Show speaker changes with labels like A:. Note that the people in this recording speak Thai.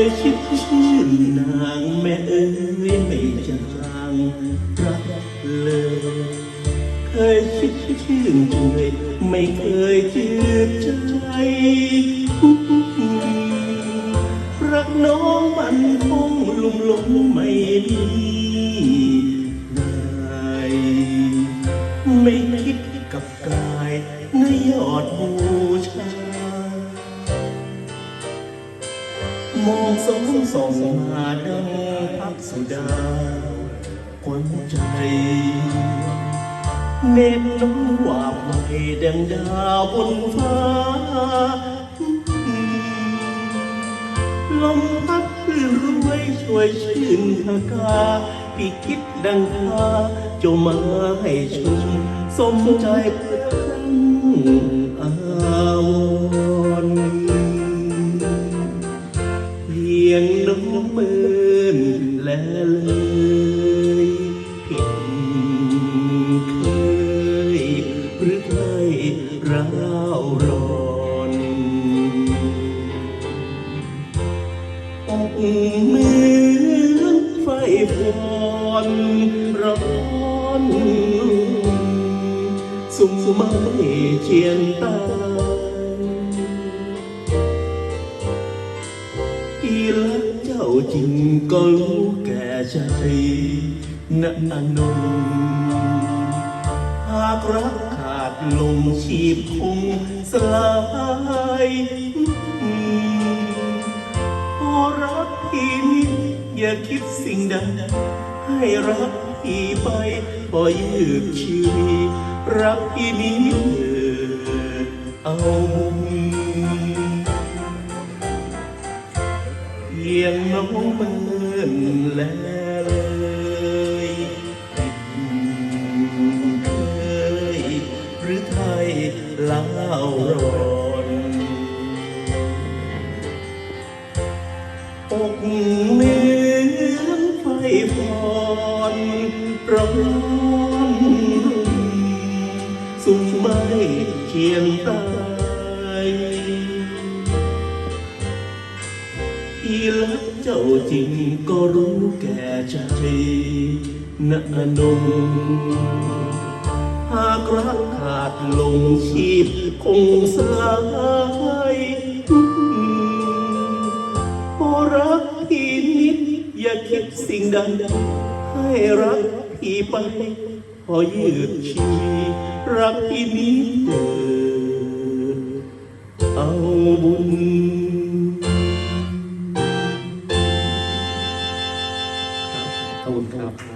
A: ยคิดชื่อนางแม่เอ๋ยไม่จางรักเลย เคยคิดชื่นเฉยไม่เคยจืดใจรักน้องมันคงลุ่มหลงไม่มีนไม่คิดกับกายในยอดบูชา มองสองสองมาดังพักสุดาควันใจเน็บน้องว่าไม่ดังดาวบนฟ้า ลมพัดลื่นรวยช่วยชื่นพากาพี่คิดดังคาจ้ามาให้ชมสมใจเพลังอ น้องเมินและเลยผิดเคยหรือใครร้าวร้อนอกเหมือนไฟฟอนร้อนสุ่มไม่เชียนตา จ้าจริงก็รู้แก่ใจนะนงหากรักขาดลงชีพคงสลายพอรักพี่นิดอย่าคิดสิ่งใดให้รักพี่ไปพอยืดชีวิรักพี่นิดเถิดเอา น้องเมินและเลยเคยหรือไทยล่าร้อนอกเหมือไฟฟอนร้อนสุมไม่เขียนตา เจ้าจริงก็รู้แก่ใจนะนงหากรักขาดลงชีพคงสลายพอรักพี่นิด อย่าคิดสิ่งใดให้รักพี่ไปพอยืดชีรักพี่นิดเดิ
B: ขอบคุณครับ